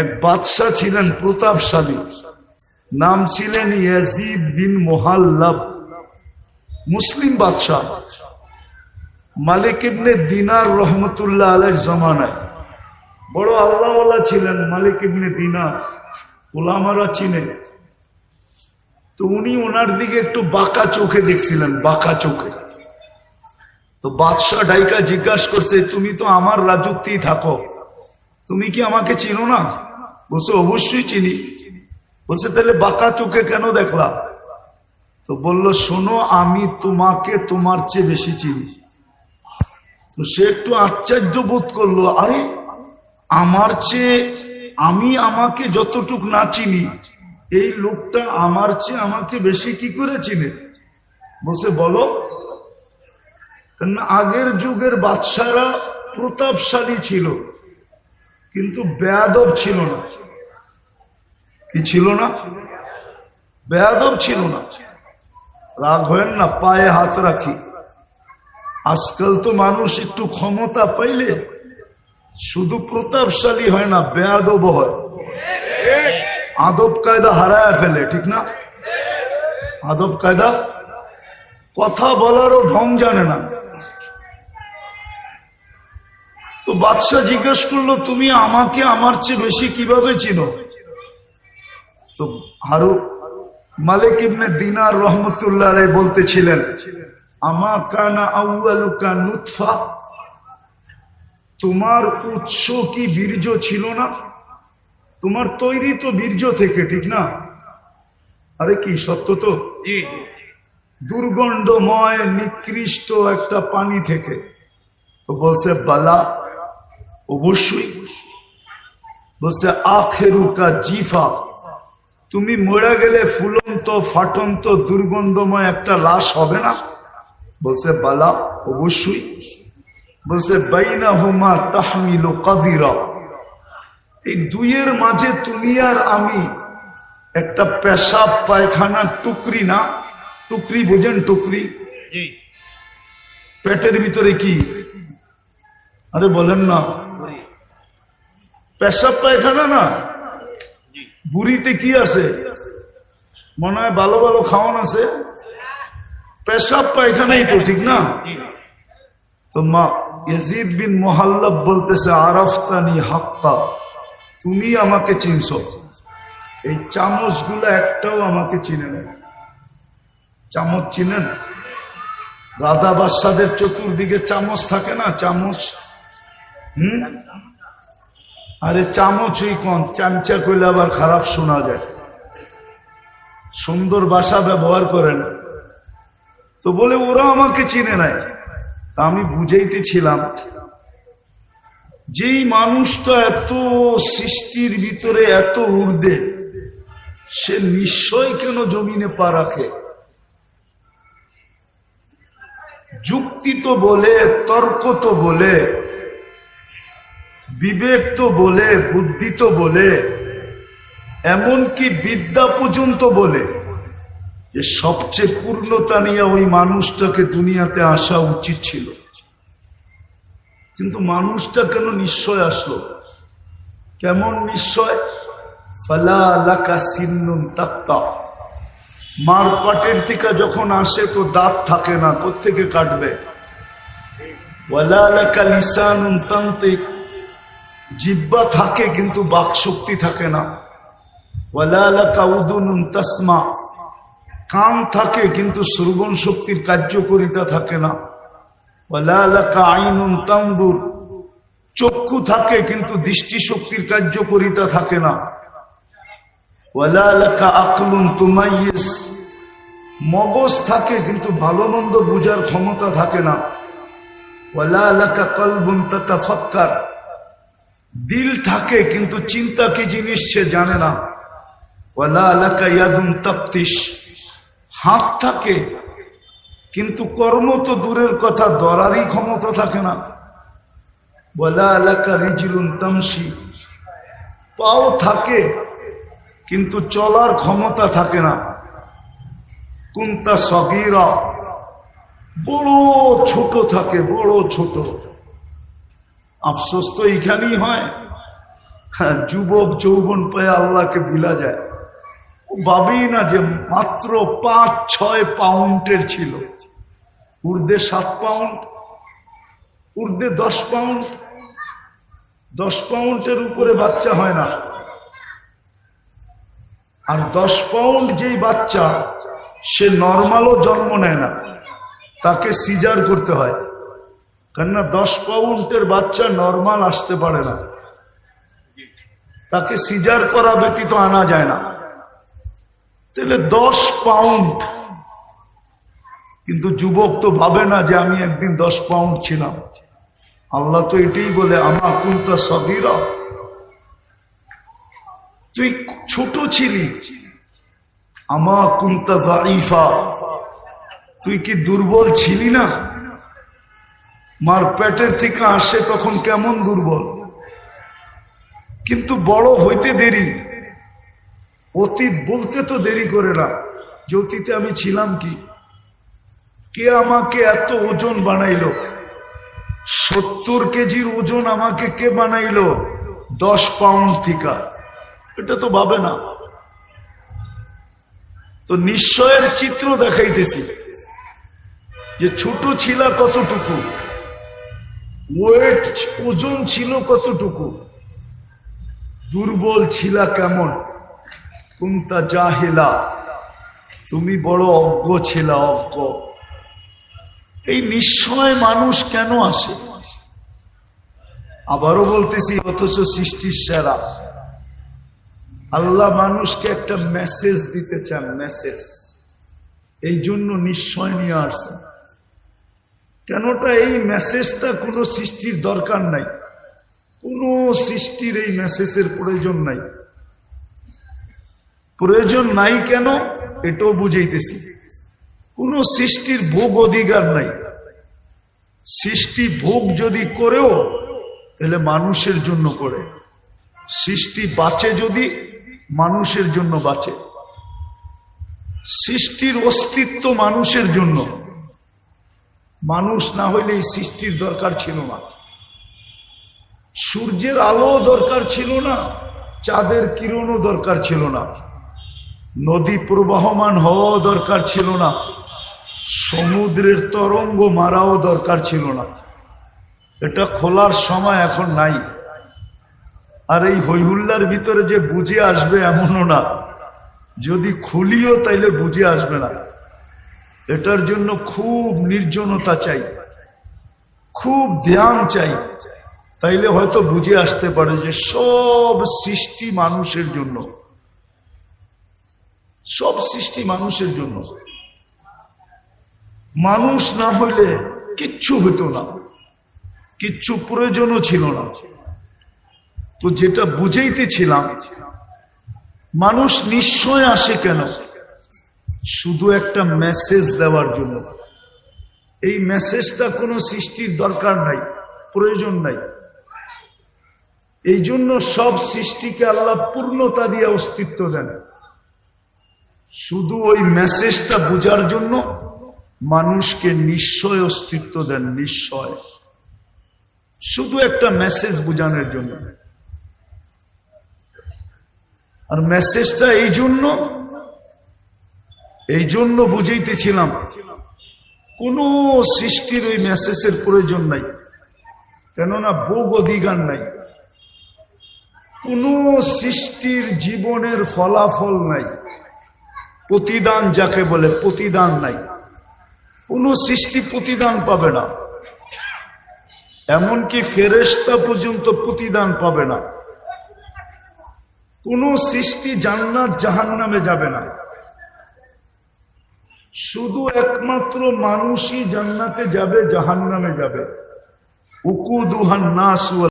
এক বাদশাহ ছিলেন প্রতাপশালী। নাম ছিলেন ইয়াজিদ বিন মোহাল্লাব। মুসলিম বাদশাহ মালিক ইবনে দিনার রহমতুল্লাহ আলের জমানায়। বড় আল্লাহওয়ালা ছিলেন মালিক ইবনে দিনার। ওলামারা চিনে তো উনি ওনার দিকে একটু বাঁকা চোখে দেখছিলেন, বাঁকা চোখে। তো বাদশাহ ডাইকা জিজ্ঞাসা করছে, তুমি তো আমার রাজত্বেই থাকো। তুমি কি আমাকে চিনো না? বলছে, অবশ্যই চিনি। বলছে, তাহলে বাঁকা চোখে কেন দেখলা? তো বলল, শোনো, আমি তোমাকে তোমার চেয়ে বেশি চিনি। তো সে একটু আশ্চর্য বোধ করল, আরে, আমার চেয়ে আমি আমাকে যতটুক না চিনি, এই লোকটা আমার চেয়ে আমাকে বেশি কি করে চিনে? বসে বলো। কারণ আগের যুগের বাদশারা প্রতাপশালী ছিল। কিন্তু বেয়াদব ছিল না। কি ছিল না? বেয়াদব ছিল না। রাগ হয় না, পায়ে হাত রাখি। আজকাল তো মানুষ একটু ক্ষমতা পাইলে শুধু প্রতাপশালী হয় না বেয়াদব হয়। আদব কায়দা হারায় ফেলে, ঠিক না? আদব কায়দা? কথা বলারও ঢং জানে না। তো বাদশাহ জিজ্ঞেস করল তুমি আমাকে আমার চেয়ে বেশি কীভাবে চিনো? তো হারু মালিক ইবনে দিনার রহমতুল্লাহ বলতেছিলেন আমা কানা আউয়ালুকা নুতফা? তোমার উৎস কি বীর্য ছিল না? তোমার তৈরি তো বীর্য থেকে ঠিক না? আরে কি সত্য তো? দুর্গন্ধময় নিকৃষ্ট একটা পানি থেকে। তো বলছে বালা অবশ্যই। বলছে আখেরুকা জিফা। তুমি মরে গেলে ফুলন্ত ফাটন্ত দুর্গন্ধময় একটা লাশ হবে না? বলছে বালা অবশ্যই। বলছে বাইনা হুমা তাহমিল কাদিরা। এই দুইয়ের মাঝে তুমি আর আমি একটা পেশাব পায়খানা টুকরি না? টুকরি বোঝেন টুকরি। পেটের ভিতরে কি? আরে বলেন না। পেশাব পায়খানা না? বুড়িতে কি আছে? মনে হয় ভালো ভালো খাওয়ান আছে। পেশাব পায়খানাই তো ঠিক না? তো মা ইয়াজিদ বিন মোহাল্লব বলতেছে আরফতানি হাক্কা তুমি আমাকে চিনছ। এই চামচগুলো একটাও আমাকে চিনে না। চামচ চিনেন? রাধা বাদশাদের চতুর্দিকে চামচ থাকে না? চামচ হুম? আরে চামচই কন? চামচা করলে আবার খারাপ শোনা যায়। সুন্দর বাসা ব্যবহার করেন। তো বলে ওরা আমাকে চিনে নাই। আমি বুঝাইতেছিলাম। যেই মানুষটা এত সৃষ্টির ভিতরে এত ঊর্ধ্বে, সে নিশ্চয় কেন জমিনে পা রাখে? যুক্তি তো বলে, তর্ক তো বলে বিবেক তো বলে, বুদ্ধি তো বলে, এমনকি বিদ্যা পর্যন্ত বলে যে সবচেয়ে পূর্ণতা নিয়ে ওই মানুষটাকে দুনিয়াতে আসা উচিত ছিল। কিন্তু মানুষটা কেন নিশ্চয় আসলো? কেমন নিশ্চয়? ফালা সিন্নুন তাক্তা মার পাটের থেকে যখন আসে তো দাঁত থাকে না কোথেকে কাটবে? ওয়ালা আলাকা লিসানুন তান্ত্রিক জিব্বা থাকে কিন্তু বাক শক্তি থাকে না। তাসমা। কান থাকে কিন্তু শ্রবণ শক্তির কার্যকরিতা থাকে না। ওয়ালা আলাকা আইনুন তান্দুর। চক্ষু থাকে কিন্তু দৃষ্টি শক্তির কার্যকরিতা থাকে না। আকলুন তুমাইয়েস। মগজ থাকে কিন্তু ভালো মন্দ বুঝার ক্ষমতা থাকে না। ওয়ালা আলাকা কলবুন তাতাফাক্কার। দিল থাকে, কিন্তু চিন্তা কি জিনিস সে জানে না। তাপ্তিস হাত থাকে, কিন্তু কর্ম তো দূরের কথা, দরারই ক্ষমতা থাকে না। ওয়ালা আলাকা রিজিলুন তামসি পাও থাকে, কিন্তু চলার ক্ষমতা থাকে না। কুন্তা সগিরা। বড় ছোট থাকে, বড় ছোট। আফসোস তো এইখানেই হয়। হ্যাঁ, যুবক যৌবন পেয়ে আল্লাহকে ভুলা যায়। ভাবেই না যে মাত্র পাঁচ ছয় পাউন্ডের ছিল। উর্দে সাত পাউন্ড উর্দে দশ পাউন্ড দশ পাউন্ডের উপরে বাচ্চা হয় না। আর দশ পাউন্ড যেই বাচ্চা সে নর্মালও জন্ম নেয় না। তাকে সিজার করতে হয়। কেননা দশ পাউন্ডের বাচ্চা নর্মাল আসতে পারে না। তাকে সিজার করা ব্যতীত আনা যায় না। তাহলে দশ পাউন্ড। কিন্তু যুবক তো ভাবে না যে আমি একদিন দশ পাউন্ড ছিলাম। আল্লাহ তো এটাই বলে, আমা কুন্তা সদিরা তুই ছোট ছিলি। আমা কুন্তা দাইফা তুই কি দুর্বল ছিলি না? মার পেটের থেকে আসে তখন কেমন দুর্বল। কিন্তু বড় হইতে দেরি, অতীত বলতে তো দেরি করে না, যে অতীতে আমি ছিলাম কি? কে আমাকে এত ওজন বানাইলো? সত্তর কেজির ওজন আমাকে কে বানাইলো? দশ পাউন্ড থিকা। এটা তো ভাবে না। তো নিশ্চয়ের চিত্র দেখাইতেছি, যে ছোট ছিলা কতটুকু? ওয়েট ওজন ছিল কতটুকু? দুর্বল ছিল কেমন? কুন্তা জাহেলা, তুমি বড় অজ্ঞ ছিল, অজ্ঞ। এই নিশ্চয় মানুষ কেন আসে? আবারও বলতেছি, অথচ সৃষ্টির সেরা। আল্লাহ মানুষকে একটা মেসেজ দিতে চান মেসেজ এই জন্য নিশ্চয় নিয়ে আসছেন। কেনটা এই মেসেজটা কোনো সৃষ্টির দরকার নাই? কোনো সৃষ্টির এই মেসেজের প্রয়োজন নাই। প্রয়োজন নাই কেন? এটাও বুঝাইতেছি। কোন সৃষ্টির ভোগ অধিকার নাই। সৃষ্টি ভোগ যদি করেও, তাহলে মানুষের জন্য করে। সৃষ্টি বাঁচে যদি, মানুষের জন্য বাঁচে। সৃষ্টির অস্তিত্ব মানুষের জন্য। মানুষ না হইলে এই সৃষ্টির দরকার ছিল না। সূর্যের আলো দরকার ছিল না, চাঁদের কিরণও দরকার ছিল না। নদী প্রবাহমান হওয়াও দরকার ছিল না, সমুদ্রের তরঙ্গ মারাও দরকার ছিল না। এটা খোলার সময় এখন নাই। আর এই হৈহুল্লার ভিতরে যে বুঝে আসবে এমনও না। যদি খুলিও তাইলে বুঝে আসবে না। এটার জন্য খুব নির্জনতা চাই, খুব ধ্যান চাই। তাইলে হয়তো বুঝে আসতে পারে যে সব সৃষ্টি মানুষের জন্য। সব সৃষ্টি মানুষের জন্য। মানুষ না হইলে কিচ্ছু হইতো না। কিচ্ছু প্রয়োজনও ছিল না। তো যেটা বুঝাইতেছিলাম, মানুষ নিশ্চয় আসে কেন? শুধু একটা মেসেজ দেওয়ার জন্য। এই মেসেজটা কোনো সৃষ্টির দরকার নাই, প্রয়োজন নাই। এই জন্য সব সৃষ্টিকে আল্লাহ পূর্ণতা দিয়ে অস্তিত্ব দেন। শুধু ওই মেসেজটা বোঝার জন্য মানুষকে নিশ্চয় অস্তিত্ব দেন, নিশ্চয়। শুধু একটা মেসেজ বোঝানোর জন্য। আর মেসেজটা এই জন্য এই জন্য বুঝাইতেছিলাম, কোন সৃষ্টির ওই মেসেজের প্রয়োজন নাই, কেননা ভোগ অধিকার নাই। কোন সৃষ্টির জীবনের ফলাফল নাই, প্রতিদান যাকে বলে প্রতিদান নাই। কোন সৃষ্টি প্রতিদান পাবে না, এমনকি ফেরেস্তা পর্যন্ত প্রতিদান পাবে না। কোন সৃষ্টি জান্নাত জাহান নামে যাবে না। শুধু একমাত্র মানুষই জান্নাতে যাবে জাহান্নামে যাবে। উকুদুহান নাস